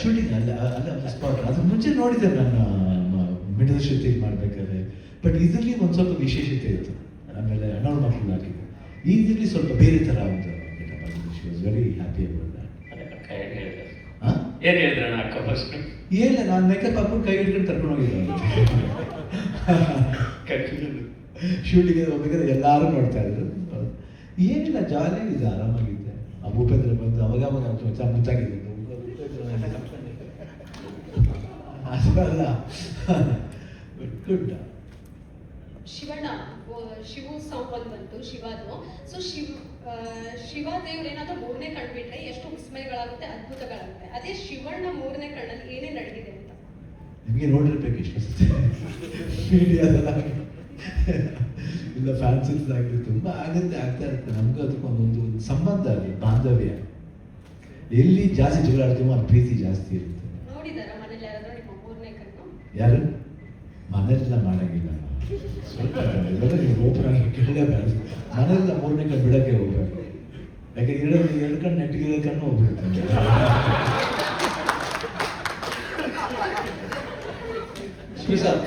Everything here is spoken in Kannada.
ಶೂಟಿಂಗ್ ಅಲ್ಲ ಅಲ್ಲ ಸ್ಪಾಟ್ ಅದು ಮುಂಚೆ ನೋಡಿದೆ ನಾನು ಮಿಡಲ್ ಶೂಟಿಂಗ್ ಮಾಡ್ಬೇಕಾದ್ರೆ. ಬಟ್ ಇದರಲ್ಲಿ ಒಂದು ಸ್ವಲ್ಪ ವಿಶೇಷತೆ ಇತ್ತು. ಆಮೇಲೆ ಅಣ್ಣವ್ರ ಮಕ್ಕಳು ಹಾಕಿದ್ದು ಇದರಲ್ಲಿ ಸ್ವಲ್ಪ ಬೇರೆ ಥರ ಆಗುತ್ತೆ she was very happy about ಅಕ್ಕ ಏನ್ ಹೇಳಿದ್ರಣ್ಣ ಫಸ್ಟ್ ಏನಿಲ್ಲ ನಾನು ಮೇಕಪ್ ಹಾಕೊಂಡು ಕೈ ಹಿಡ್ಕೊಂಡು ಕರ್ಕೊಂಡು ಹೋಗಿದ್ದೆ ಶೂಟಿಂಗ್ ಹೋಗ್ಬೇಕಾದ್ರೆ ಎಲ್ಲರೂ ನೋಡ್ತಾ ಇದ್ರು. ಏನಿಲ್ಲ ಜಾಲಿಯಾಗಿದೆ ಆರಾಮಾಗಿದ್ದೆ. ಆ ಭೂಪೇಂದ್ರ ಬಂದು ಅವಾಗ ಅವಾಗ ಒಂಚೂರು ಅಲ್ಲ. ಗುಡ್ ಶಿವಣ್ಣ ಶಿವು ಸಾಂಗ್ ಒಂದು ಬಂತು ಶಿವಾದು. ಸೊ ಶಿವ ಶಿವ ದೇವ್ರು ಏನಾದ್ರೂ ಮೂರನೇ ಕಣ್ಣು ಬಿಟ್ರೆ ಎಷ್ಟು ವಿಸ್ಮಯಗಳಾಗುತ್ತೆ ಅದ್ಭುತಗಳಾಗುತ್ತೆ. ಅದೇ ಶಿವಣ್ಣ ಮೂರನೇ ಕಣ್ಣಲ್ಲಿ ಏನೇ ನಡೆದಿದೆ ಅಂತ. ನಿಮಗೆ ನೋಡಿರ್ಬೇಕು ಎಷ್ಟು ಮೀಡಿಯಾದಲ್ಲ ಇಲ್ಲ ಫ್ಯಾನ್ಸ್ ಆಗಲಿ ತುಂಬ ಆಗುತ್ತೆ ಆಗ್ತಾ ಇರುತ್ತೆ. ನಮಗೂ ಅದಕ್ಕೊಂದೊಂದು ಸಂಬಂಧ ಅದು ಬಾಂಧವ್ಯ. ಎಲ್ಲಿ ಜಾಸ್ತಿ ಜಗಳ ಆಡ್ತೀವೋ ಅಲ್ಲಿ ಪ್ರೀತಿ ಜಾಸ್ತಿ ಇರುತ್ತೆ. ಯಾರು? ಮನೆಲ್ಲ ಮಾಡಂಗಿಲ್ಲ ಸ್ವಲ್ಪ ಓಪನ್ ಆಗಿ ಕೇಳಲೇಬಾರ್ದು ಮನೆಲ್ಲ ಮೂರನೇ ಕಣ್ಣು ಬಿಡಕ್ಕೆ ಹೋಗ್ಬೇಕು ಯಾಕೆ ಎರಡು ಎರಡು ಕಣ್ಣು ನೆಟ್ಟಿಗೆ ಕಣ್ಣು ಹೋಗ್ಬಿಡುತ್ತೆ. ಶ್ರೀ ಸರ್